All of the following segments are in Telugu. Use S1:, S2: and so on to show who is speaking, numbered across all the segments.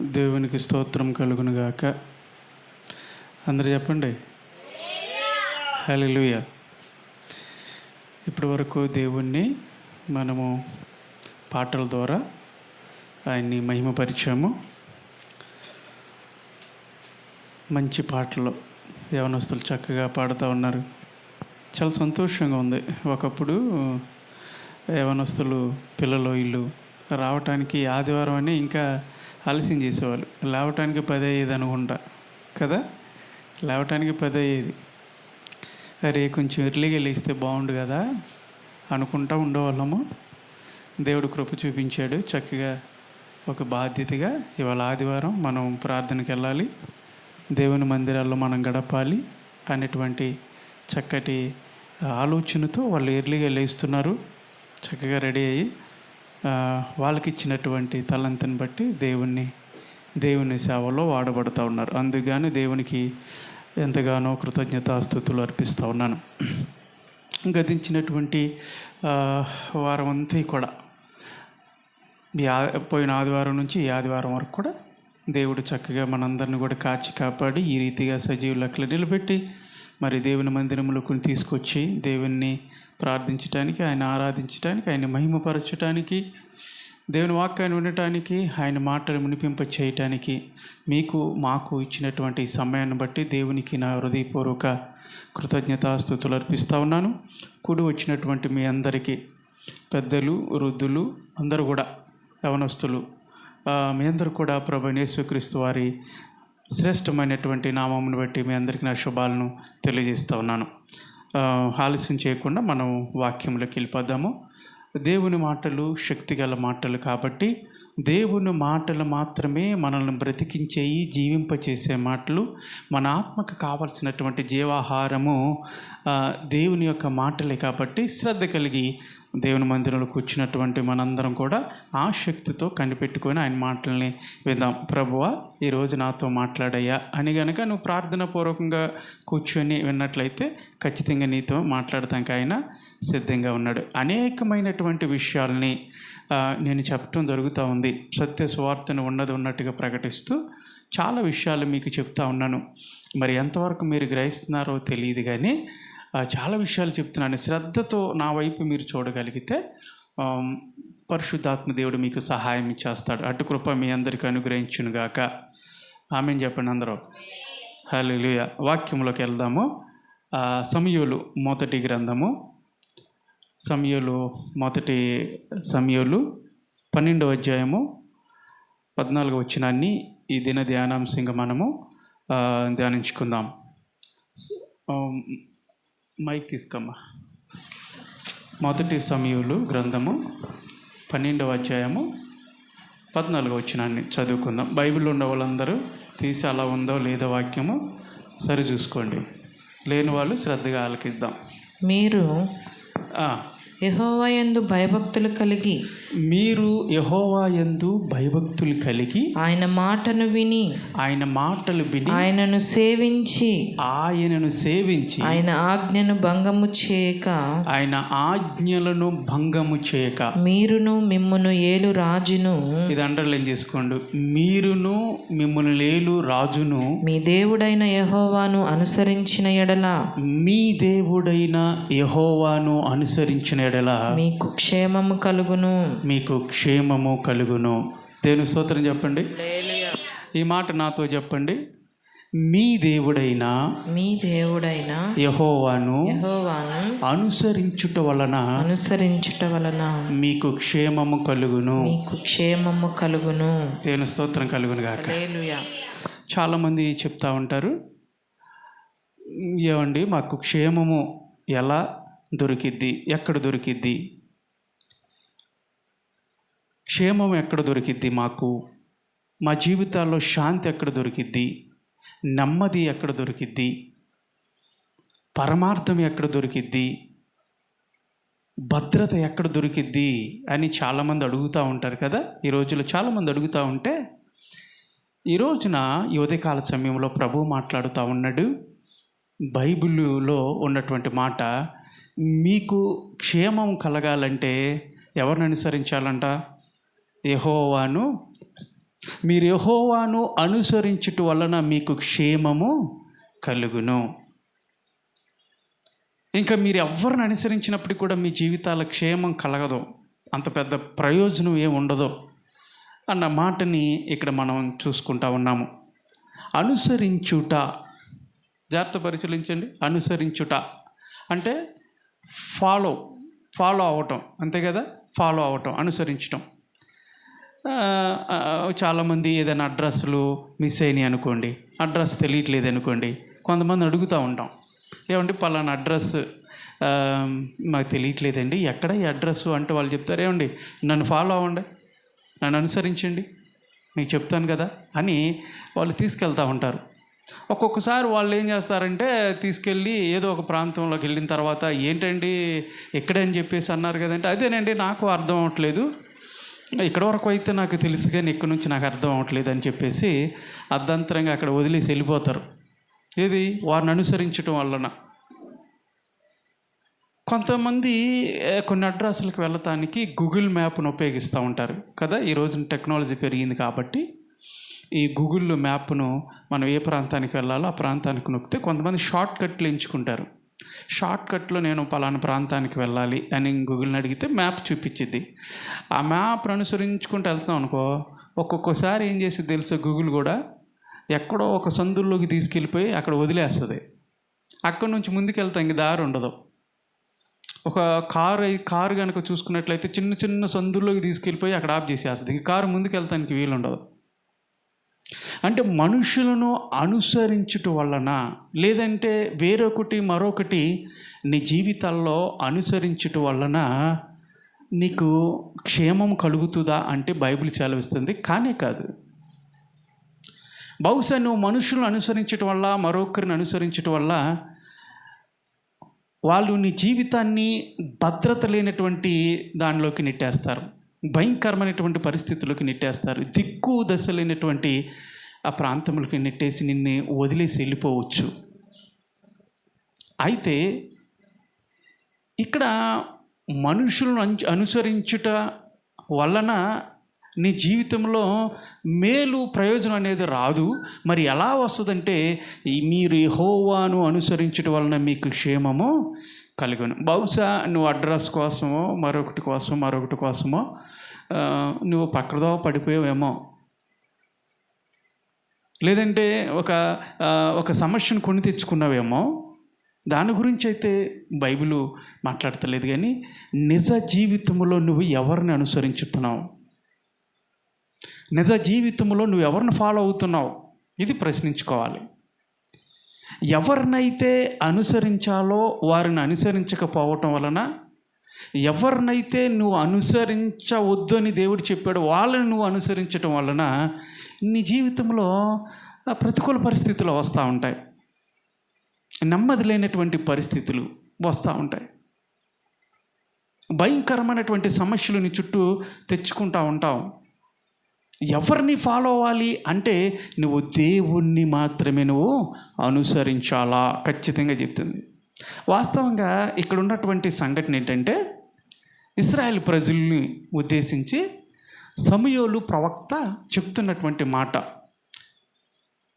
S1: దేవునికి స్తోత్రం కలుగును గాక అందరు చెప్పండి? హలో ఇప్పటి వరకు దేవుణ్ణి మనము పాటల ద్వారా ఆయన్ని మహిమపరిచాము. మంచి పాటలు యవనస్తులు చక్కగా పాడుతూ ఉన్నారు. చాలా సంతోషంగా ఉంది. ఒకప్పుడు యవనస్తులు పిల్లలు ఇల్లు రావటానికి ఆదివారం అని ఇంకా ఆలస్యం చేసేవాళ్ళు. లేవటానికి పది అయ్యేది అనుకుంటా. కదా? లేవటానికి పది అయ్యేది అరే కొంచెం ఎర్లీగా లేస్తే బాగుండు కదా? అనుకుంటా ఉండేవాళ్ళము. దేవుడు కృప చూపించాడు. చక్కగా ఒక బాధ్యతగా ఇవాళ ఆదివారం మనం ప్రార్థనకి వెళ్ళాలి. దేవుని మందిరాల్లో మనం గడపాలి అనేటువంటి చక్కటి ఆలోచనతో వాళ్ళు ఎర్లీగా లేస్తున్నారు. చక్కగా రెడీ అయ్యి వాళ్ళకి ఇచ్చినటువంటి తలంతని బట్టి దేవుణ్ణి దేవుని సేవలో వాడబడుతూ ఉన్నారు. అందుకని దేవునికి ఎంతగానో కృతజ్ఞతాస్థుతులు అర్పిస్తూ ఉన్నాను. గతించినటువంటి వారం అంతా కూడా పోయిన ఆదివారం నుంచి ఈ ఆదివారం వరకు కూడా దేవుడు చక్కగా మనందరిని కూడా కాచి కాపాడి ఈ రీతిగా సజీవులు అక్కడ నిలబెట్టి మరి దేవుని మందిరంలోకి తీసుకొచ్చి దేవుణ్ణి ప్రార్థించటానికి ఆయన ఆరాధించటానికి ఆయన మహిమపరచటానికి దేవుని వాక్యాన్ని వినటానికి ఆయన మాటలు వినిపింప చేయటానికి మీకు మాకు ఇచ్చినటువంటి సమయాన్ని బట్టి దేవునికి నా హృదయపూర్వక కృతజ్ఞతాస్థుతులు అర్పిస్తూ ఉన్నాను. కుడి వచ్చినటువంటి మీ అందరికీ పెద్దలు వృద్ధులు అందరూ కూడా యవనస్తులు మీ అందరూ కూడా ప్రభు యేసుక్రీస్తు వారి శ్రేష్టమైనటువంటి నామమును బట్టి మీ అందరికీ నా శుభాలను తెలియజేస్తూ ఉన్నాను. ఆలస్యం చేయకుండా మనం వాక్యంలోకి వెళ్ళిపోదాము. దేవుని మాటలు శక్తిగల మాటలు కాబట్టి దేవుని మాటలు మాత్రమే మనల్ని బ్రతికించేయి జీవింపచేసే మాటలు మన ఆత్మకు కావలసినటువంటి జీవాహారము దేవుని యొక్క మాటలే కాబట్టి శ్రద్ధ కలిగి దేవుని మందిరంలో కూర్చున్నటువంటి మనందరం కూడా ఆ శక్తితో కనిపెట్టుకొని ఆయన మాటల్ని విందాం. ప్రభువా ఈరోజు నాతో మాట్లాడయ్యా అని గనక నువ్వు ప్రార్థన పూర్వకంగా కూర్చొని విన్నట్లయితే ఖచ్చితంగా నీతో మాట్లాడటానికి ఆయన సిద్ధంగా ఉన్నాడు. అనేకమైనటువంటి విషయాల్ని నేను చెప్పడం జరుగుతూ ఉంది. సత్య స్వార్థను ఉన్నది ఉన్నట్టుగా ప్రకటిస్తూ చాలా విషయాలు మీకు చెప్తా ఉన్నాను. మరి ఎంతవరకు మీరు గ్రహిస్తున్నారో తెలియదు కానీ చాలా విషయాలు చెప్తున్నాను. శ్రద్ధతో నా వైపు మీరు చూడగలిగితే పరిశుద్ధాత్మ దేవుడు మీకు సహాయం చేస్తాడు. అటు కృప మీ అందరికీ అనుగ్రహించునుగాక. ఆమె చెప్పండి అందరూ. హలో వాక్యంలోకి వెళ్దాము. సమయోలు మొదటి గ్రంథము. సమయోలు మొదటి సమయోలు పన్నెండవ అధ్యాయము పద్నాలుగు వచ్చినాన్ని ఈ దిన ధ్యానాంశంగా మనము ధ్యానించుకుందాం. మైక్ తీసుకోమ్మా. మొదటి సమయులు గ్రంథము పన్నెండవ అధ్యాయము పద్నాలుగు వచ్చినాన్ని చదువుకుందాం. బైబిల్ ఉన్న వాళ్ళందరూ తీసి అలా ఉందో లేదో వాక్యము సరి చూసుకోండి లేని వాళ్ళు శ్రద్ధగా ఆలకిద్దాం.
S2: మీరు
S1: ఆ,
S2: యెహోవాయందు భయభక్తులు కలిగి
S1: మీరు యహోవా యందు భయభక్తులు కలిగి
S2: ఆయన మాటను విని
S1: ఆయన మాటలు విని
S2: ఆయనను సేవించి
S1: ఆయనను సేవించి
S2: ఆయన ఆజ్ఞను భంగము చేయక
S1: ఆయన ఆజ్ఞలను భంగము చేయక
S2: మీరును మిమ్మును ఏలు రాజును
S1: ఇది అండర్లైన్ చేసుకోండి. మీరును మిమ్మల్ని లేలు రాజును
S2: మీ దేవుడైన యెహోవాను అనుసరించిన ఎడల
S1: మీ దేవుడైన యహోవాను అనుసరించిన ఎడల
S2: మీకు క్షేమము కలుగును.
S1: మీకు క్షేమము కలుగును. దేని స్తోత్రం చెప్పండి. ఈ మాట నాతో చెప్పండి. మీ దేవుడైన
S2: మీ దేవుడైన
S1: యహోవాను
S2: యెహోవాను
S1: అనుసరించుట వలన
S2: అనుసరించుట వలన
S1: మీకు క్షేమము కలుగును.
S2: మీకు క్షేమము కలుగును.
S1: దేని స్తోత్రం కలుగును గాక. చాలామంది చెప్తా ఉంటారు. ఏమండి మాకు క్షేమము ఎలా దొరికిద్ది? ఎక్కడ దొరికిద్ది? క్షేమం ఎక్కడ దొరికిద్ది మాకు? మా జీవితాల్లో శాంతి ఎక్కడ దొరికిద్ది? నెమ్మది ఎక్కడ దొరికిద్ది? పరమార్థం ఎక్కడ దొరికిద్ది? భద్రత ఎక్కడ దొరికిద్ది? అని చాలామంది అడుగుతూ ఉంటారు కదా? ఈ రోజుల్లో చాలామంది అడుగుతూ ఉంటే ఈ రోజున ఈ ఉదయకాల సమయంలో ప్రభు మాట్లాడుతూ ఉన్నాడు. బైబిల్లో ఉన్నటువంటి మాట మీకు క్షేమం కలగాలంటే ఎవరిని అనుసరించాలంట? యహోవాను? మీరు యహోవాను అనుసరించుట వలన మీకు క్షేమము కలుగును. ఇంకా మీరు ఎవరిని అనుసరించినప్పుడు కూడా మీ జీవితాల క్షేమం కలగదు. అంత పెద్ద ప్రయోజనం ఏమి ఉండదు అన్న మాటని ఇక్కడ మనం చూసుకుంటా ఉన్నాము. అనుసరించుట జాగ్రత్త పరిశీలించండి. అనుసరించుట అంటే ఫాలో ఫాలో అవటం అంతే కదా? ఫాలో అవటం అనుసరించటం. చాలామంది ఏదైనా అడ్రస్లు మిస్ అయినాయి అనుకోండి అడ్రస్ తెలియట్లేదు అనుకోండి కొంతమంది అడుగుతూ ఉంటాం. ఏమండి పలానా అడ్రస్ మాకు తెలియట్లేదండి ఎక్కడ ఈ అడ్రస్ అంటే వాళ్ళు చెప్తారు ఏమండి నన్ను ఫాలో అవ్వండి నన్ను అనుసరించండి మీకు చెప్తాను కదా అని వాళ్ళు తీసుకెళ్తూ ఉంటారు. ఒక్కొక్కసారి వాళ్ళు ఏం చేస్తారంటే తీసుకెళ్ళి ఏదో ఒక ప్రాంతంలోకి వెళ్ళిన తర్వాత ఏంటండి ఎక్కడని చెప్పేసి అన్నారు కదంటే అదేనండి నాకు అర్థం అవ్వట్లేదు ఇక్కడ వరకు అయితే నాకు తెలుసు కానీ ఇక్కడ నుంచి నాకు అర్థం అవ్వట్లేదు అని చెప్పేసి అర్ధంతరంగా అక్కడ వదిలేసి వెళ్ళిపోతారు. ఏది? వారిని అనుసరించడం వలన. కొంతమంది కొన్ని అడ్రస్లకు వెళ్ళటానికి గూగుల్ మ్యాప్ను ఉపయోగిస్తూ ఉంటారు కదా? ఈ రోజున టెక్నాలజీ పెరిగింది కాబట్టి. ఈ గూగుల్లో మ్యాప్ను మనం ఏ ప్రాంతానికి వెళ్ళాలో ఆ ప్రాంతానికి నొక్కితే కొంతమంది షార్ట్ కట్లు ఎంచుకుంటారు. షార్ట్ కట్లో నేను పలానా ప్రాంతానికి వెళ్ళాలి అని గూగుల్ని అడిగితే మ్యాప్ చూపించింది ఆ మ్యాప్ అనుసరించుకుంటూ వెళ్తాం అనుకో ఒక్కొక్కసారి ఏం చేసి తెలుసా గూగుల్ కూడా? ఎక్కడో ఒక సందుల్లోకి తీసుకెళ్ళిపోయి అక్కడ వదిలేస్తుంది. అక్కడ నుంచి ముందుకు ఇంక దారి ఉండదు. ఒక కారు కారు కనుక చూసుకున్నట్లయితే చిన్న చిన్న సందుల్లోకి తీసుకెళ్ళిపోయి అక్కడ ఆఫ్ చేసేస్తుంది. ఈ కారు ముందుకు వెళ్తానికి వీలు ఉండదు అంటే మనుషులను అనుసరించుట వలన లేదంటే వేరొకటి మరొకటి నీ జీవితాల్లో అనుసరించుట వలన నీకు క్షేమం కలుగుతుందా అంటే బైబిల్ సెలవిస్తుంది. కానే కాదు. బహుశా నువ్వు మనుషులను అనుసరించటం వల్ల మరొకరిని అనుసరించటం వల్ల వాళ్ళు నీ జీవితాన్ని భద్రత లేనటువంటి దానిలోకి నెట్టేస్తారు. భయంకరమైనటువంటి పరిస్థితులకు నెట్టేస్తారు. దిక్కు దశ లేనటువంటి ఆ ప్రాంతంలోకి నెట్టేసి నిన్ను వదిలేసి వెళ్ళిపోవచ్చు. అయితే ఇక్కడ మనుషులను అనుసరించుట వలన నీ జీవితంలో మేలు ప్రయోజనం అనేది రాదు. మరి ఎలా వస్తుందంటే మీరు హోవాను అనుసరించడం వలన మీకు క్షేమము కలిగి కలుగును బహుశా నువ్వు అడ్రస్ కోసమో మరొకటి కోసం మరొకటి కోసమో నువ్వు పక్కదో పడిపోయావేమో. లేదంటే ఒక ఒక సమస్యను కొని తెచ్చుకున్నావేమో. దాని గురించి అయితే బైబిల్ మాట్లాడతలేదు కానీ నిజ జీవితంలో నువ్వు ఎవరిని అనుసరించుతున్నావు? నిజ జీవితంలో నువ్వు ఎవరిని ఫాలో అవుతున్నావు? ఇది ప్రశ్నించుకోవాలి. ఎవరినైతే అనుసరించాలో వారిని అనుసరించకపోవటం వలన ఎవరినైతే నువ్వు అనుసరించవద్దు అని దేవుడు చెప్పాడు వాళ్ళని నువ్వు అనుసరించటం వలన నీ జీవితంలో ప్రతికూల పరిస్థితులు వస్తూ ఉంటాయి. నెమ్మది లేనటువంటి పరిస్థితులు వస్తూ ఉంటాయి. భయంకరమైనటువంటి సమస్యలు నీ చుట్టూ తెచ్చుకుంటూ ఉంటావు. ఎవరిని ఫాలో అవ్వాలి అంటే నువ్వు దేవుణ్ణి మాత్రమే నువ్వు అనుసరించాలా? ఖచ్చితంగా చెప్తుంది. వాస్తవంగా ఇక్కడ ఉన్నటువంటి సంఘటన ఏంటంటే ఇస్రాయేల్ ప్రజల్ని ఉద్దేశించి సమయోలు ప్రవక్త చెప్తున్నటువంటి మాట.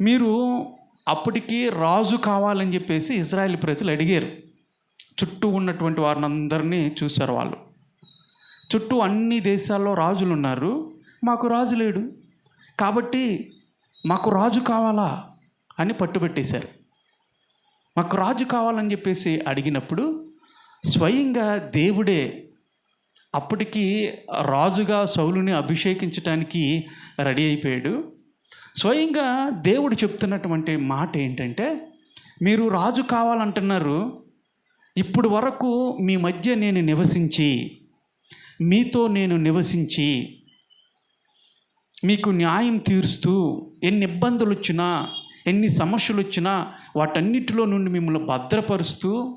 S1: మీరు అప్పటికి రాజు కావాలని చెప్పేసి ఇజ్రాయెల్ ప్రజలు అడిగారు. చుట్టూ ఉన్నటువంటి వారిని అందరినీ చూశారు వాళ్ళు. చుట్టూ అన్ని దేశాల్లో రాజులు ఉన్నారు మాకు రాజు లేడు. కాబట్టి మాకు రాజు కావాలా అని పట్టుబెట్టేశారు. మాకు రాజు కావాలని చెప్పేసి అడిగినప్పుడు స్వయంగా దేవుడే అప్పటికి రాజుగా సౌలుని అభిషేకించడానికి రెడీ అయిపోయాడు. స్వయంగా దేవుడు చెప్తున్నటువంటి మాట ఏంటంటే మీరు రాజు కావాలంటున్నారు ఇప్పుడు వరకు మీ మధ్య నేను నివసించి మీతో నేను నివసించి మీకు న్యాయం తీరుస్తూ ఎన్ని ఇబ్బందులు వచ్చినా ఎన్ని సమస్యలు వచ్చినా వాటన్నిటిలో నుండి మిమ్మల్ని భద్రపరుస్తూ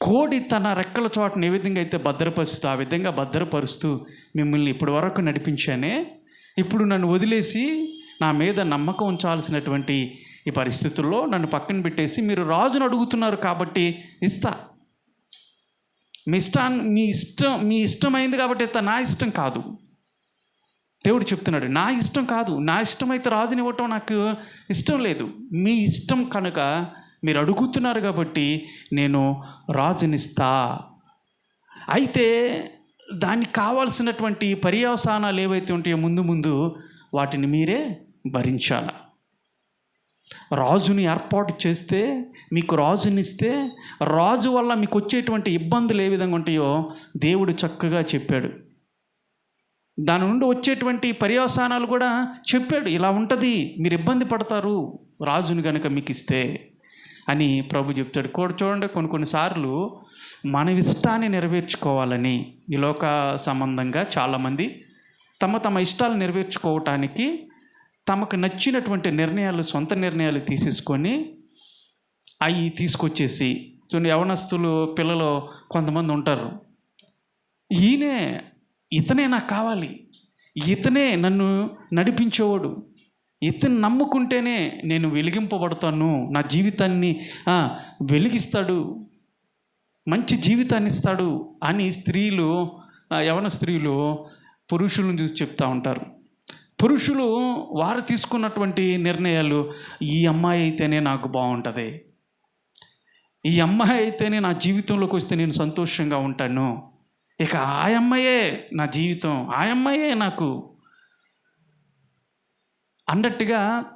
S1: కోడి తన రెక్కల చోటను ఏ విధంగా అయితే భద్రపరుస్తూ ఆ విధంగా భద్రపరుస్తూ మిమ్మల్ని ఇప్పటి వరకు నడిపించానే ఇప్పుడు నన్ను వదిలేసి నా మీద నమ్మకం ఉంచాల్సినటువంటి ఈ పరిస్థితుల్లో నన్ను పక్కన పెట్టేసి మీరు రాజును అడుగుతున్నారు కాబట్టి ఇస్తా. మీ ఇష్టాన్ని మీ ఇష్టం మీ ఇష్టమైంది కాబట్టి ఇస్తా. నా ఇష్టం కాదు. దేవుడు చెప్తున్నాడు నా ఇష్టం కాదు నా ఇష్టం అయితే రాజుని ఇవ్వటం నాకు ఇష్టం లేదు. మీ ఇష్టం కనుక మీరు అడుగుతున్నారు కాబట్టి నేను రాజునిస్తా. అయితే దానికి కావాల్సినటువంటి పర్యవసానాలు ఏవైతే ఉంటాయో ముందు ముందు వాటిని మీరే భరించాల. రాజుని ఏర్పాటు చేస్తే మీకు రాజునిస్తే రాజు వల్ల మీకు వచ్చేటువంటి ఇబ్బందులు ఏ విధంగా ఉంటాయో దేవుడు చక్కగా చెప్పాడు. దాని నుండి వచ్చేటువంటి పర్యవసానాలు కూడా చెప్పాడు ఇలా ఉంటుంది మీరు ఇబ్బంది పడతారు రాజుని కనుక మీకు ఇస్తే అని ప్రభు చెప్తాడు. కూడా చూడండి కొన్ని కొన్నిసార్లు మన ఇష్టాన్ని నెరవేర్చుకోవాలని ఈ లోక సంబంధంగా చాలామంది తమ తమ ఇష్టాలు నెరవేర్చుకోవటానికి తమకు నచ్చినటువంటి నిర్ణయాలు సొంత నిర్ణయాలు తీసేసుకొని అవి తీసుకొచ్చేసి చూడండి యవనస్తులు పిల్లలు కొంతమంది ఉంటారు. ఈయనే ఇతనే నాకు కావాలి. ఇతనే నన్ను నడిపించేవాడు. ఇతను నమ్ముకుంటేనే నేను వెలిగింపబడతాను. నా జీవితాన్ని వెలిగిస్తాడు. మంచి జీవితాన్ని ఇస్తాడు అని స్త్రీలు యవన స్త్రీలు పురుషులను చూసి చెప్తా ఉంటారు. పురుషులు వారు తీసుకున్నటువంటి నిర్ణయాలు ఈ అమ్మాయి అయితేనే నాకు బాగుంటుంది. ఈ అమ్మాయి అయితేనే నా జీవితంలోకి వస్తే నేను సంతోషంగా ఉంటాను. ఇక ఆయమ్మయే నా జీవితం ఆయమ్మయే నాకు. అన్నట్టుగా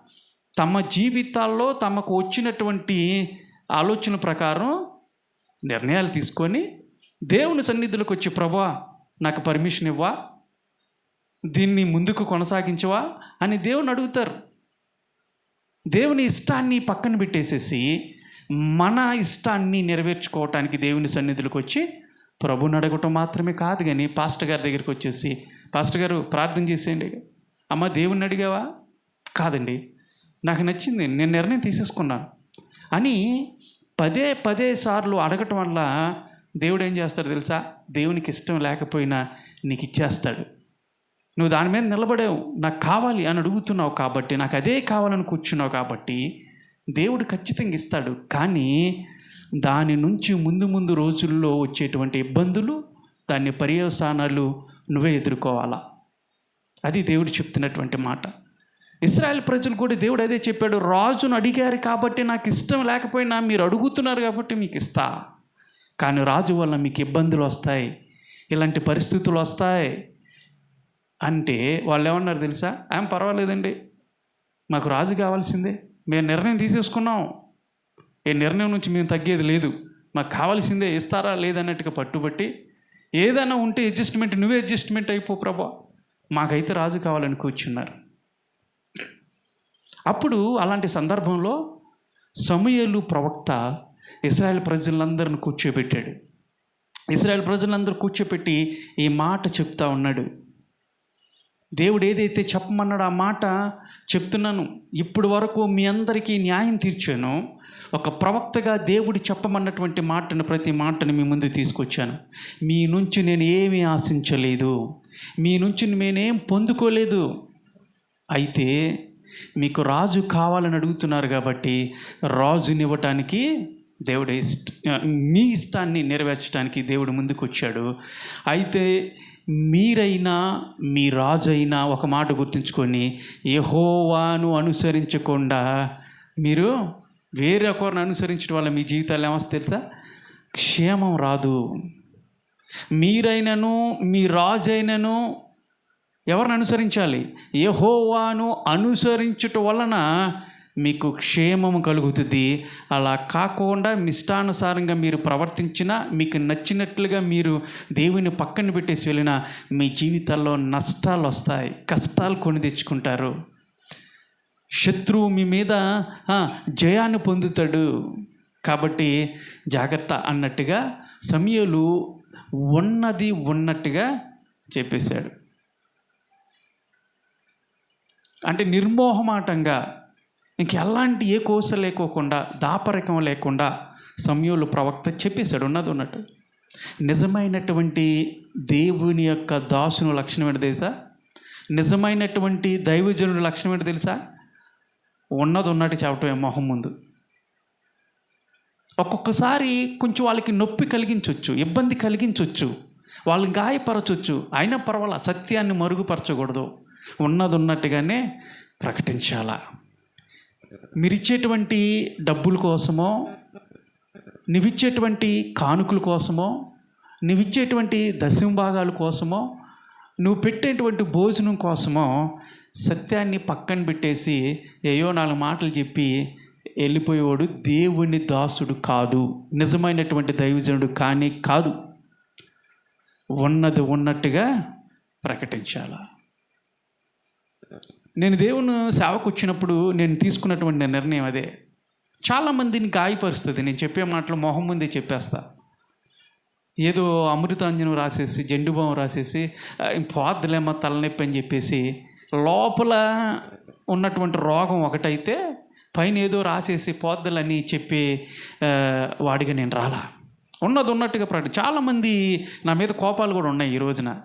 S1: తమ జీవితాల్లో తమకు వచ్చినటువంటి ఆలోచన ప్రకారం నిర్ణయాలు తీసుకొని దేవుని సన్నిధిలోకి వచ్చి ప్రభా నాకు పర్మిషన్ ఇవ్వా దీన్ని ముందుకు కొనసాగించవా అని దేవుని అడుగుతారు. దేవుని ఇష్టాన్ని పక్కన పెట్టేసేసి మన ఇష్టాన్ని నెరవేర్చుకోవటానికి దేవుని సన్నిధిలోకి వచ్చి ప్రభుని అడగటం మాత్రమే కాదు కానీ పాస్టర్ గారి దగ్గరికి వచ్చేసి పాస్టర్ గారు ప్రార్థన చేసేయండి. అమ్మ దేవుణ్ణి అడిగావా? కాదండి నాకు నచ్చింది నేను నిర్ణయం తీసేసుకున్నాను అని పదే పదే సార్లు అడగటం వల్ల దేవుడు ఏం చేస్తాడు తెలుసా? దేవునికి ఇష్టం లేకపోయినా నీకు ఇచ్చేస్తాడు. నువ్వు దాని మీద నిలబడావు నాకు కావాలి అని అడుగుతున్నావు కాబట్టి నాకు అదే కావాలని కూర్చున్నావు కాబట్టి దేవుడు ఖచ్చితంగా ఇస్తాడు. కానీ దాని నుంచి ముందు ముందు రోజుల్లో వచ్చేటువంటి ఇబ్బందులు దాని పర్యవసానాలు నువ్వే ఎదుర్కోవాలా? అది దేవుడు చెప్తున్నటువంటి మాట. ఇస్రాయల్ ప్రజలు కూడా దేవుడు అదే చెప్పాడు రాజును అడిగారు కాబట్టి నాకు ఇష్టం లేకపోయినా మీరు అడుగుతున్నారు కాబట్టి మీకు ఇస్తా. కానీ రాజు వల్ల మీకు ఇబ్బందులు వస్తాయి ఇలాంటి పరిస్థితులు వస్తాయి. అంటే వాళ్ళు ఏమన్నారు తెలుసా? ఏం పర్వాలేదండి మాకు రాజు కావాల్సిందే మేము నిర్ణయం తీసేసుకున్నాం. ఏ నిర్ణయం నుంచి మేము తగ్గేది లేదు. మాకు కావాల్సిందే ఇస్తారా లేదన్నట్టుగా పట్టుబట్టి ఏదైనా ఉంటే అడ్జస్ట్మెంట్ నువ్వే అడ్జస్ట్మెంట్ అయిపో ప్రభా. మాకైతే రాజు కావాలని కూర్చున్నారు. అప్పుడు అలాంటి సందర్భంలో సమయలు ప్రవక్త ఇస్రాయల్ ప్రజలందరిని కూర్చోబెట్టాడు. ఇస్రాయల్ ప్రజలందరూ కూర్చోబెట్టి ఈ మాట చెప్తా ఉన్నాడు. దేవుడు ఏదైతే చెప్పమన్నాడు ఆ మాట చెప్తున్నాను. ఇప్పుడు వరకు మీ అందరికీ న్యాయం తీర్చాను. ఒక ప్రవక్తగా దేవుడు చెప్పమన్నటువంటి మాటను ప్రతి మాటను మీ ముందు తీసుకొచ్చాను. మీ నుంచి నేను ఏమీ ఆశించలేదు. మీ నుంచి నేనేం పొందుకోలేదు. అయితే మీకు రాజు కావాలని అడుగుతున్నారు కాబట్టి రాజునివ్వటానికి దేవుడు ఇష్ట మీ ఇష్టాన్ని నెరవేర్చడానికి దేవుడు ముందుకు వచ్చాడు అయితే మీరైనా మీ రాజు అయినా ఒక మాట గుర్తుంచుకొని యహోవాను అనుసరించకుండా మీరు వేరొకరిని అనుసరించడం వల్ల మీ జీవితాలు ఏమొస్తే తెలుసా? క్షేమం రాదు. మీరైనను మీ రాజు అయినను ఎవరిని అనుసరించాలి? యహోవాను అనుసరించుట వలన మీకు క్షేమము కలుగుతుంది. అలా కాకుండా మీ ఇష్టానుసారంగా మీరు ప్రవర్తించినా మీకు నచ్చినట్లుగా మీరు దేవుని పక్కన పెట్టేసి వెళ్ళినా మీ జీవితాల్లో నష్టాలు వస్తాయి. కష్టాలు కొని తెచ్చుకుంటారు. శత్రువు మీ మీద జయాన్ని పొందుతాడు. కాబట్టి జాగ్రత్త అన్నట్టుగా సమయలు ఉన్నది ఉన్నట్టుగా చెప్పేశాడు. అంటే నిర్మోహమాటంగా ఇంక ఎలాంటి ఏ కోస లేకోకుండా దాపరికం లేకుండా సమయంలో ప్రవక్త చెప్పేశాడు ఉన్నది ఉన్నట్టు. నిజమైనటువంటి దేవుని యొక్క దాసును లక్షణం ఏంటి తెలుసా? నిజమైనటువంటి దైవజనుడి లక్షణం ఏంటి తెలుసా? ఉన్నది ఉన్నట్టు చెప్పటమే మొహం ముందు. ఒక్కొక్కసారి కొంచెం వాళ్ళకి నొప్పి కలిగించవచ్చు ఇబ్బంది కలిగించవచ్చు వాళ్ళని గాయపరచవచ్చు అయినా పర్వాలా సత్యాన్ని మరుగుపరచకూడదు. ఉన్నది ఉన్నట్టుగానే ప్రకటించాలా. మీరిచ్చేటువంటి డబ్బుల కోసమో నువ్విచ్చేటువంటి కానుకల కోసమో నువ్విచ్చేటువంటి దశంభాగాల కోసమో నువ్వు పెట్టేటువంటి భోజనం కోసమో సత్యాన్ని పక్కన పెట్టేసి ఏయో నాలుగు మాటలు చెప్పి వెళ్ళిపోయేవాడు దేవుని దాసుడు కాదు. నిజమైనటువంటి దైవజనుడు కానీ కాదు. ఉన్నది ఉన్నట్టుగా ప్రకటించాలా? నేను దేవుని సేవకు వచ్చినప్పుడు నేను తీసుకున్నటువంటి నిర్ణయం అదే. చాలామందిని గాయపరుస్తుంది. నేను చెప్పే మాటలు మొహం ముందే చెప్పేస్తా. ఏదో అమృతాంజనం రాసేసి జెండుబాం రాసేసి పోద్దులేమో తలనొప్పి అని చెప్పేసి లోపల ఉన్నటువంటి రోగం ఒకటైతే పైన ఏదో రాసేసి పోద్దలని చెప్పే వాడిగా నేను రాలా. ఉన్నది ఉన్నట్టుగా ప్రకటి చాలామంది నా మీద కోపాలు కూడా ఉన్నాయి ఈ రోజున.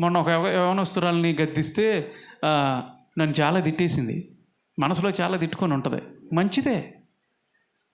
S1: మొన్న ఒక యవనస్తురాలని గద్దిస్తే నన్ను చాలా తిట్టేసింది. మనసులో చాలా తిట్టుకొని ఉంటుంది. మంచిదే.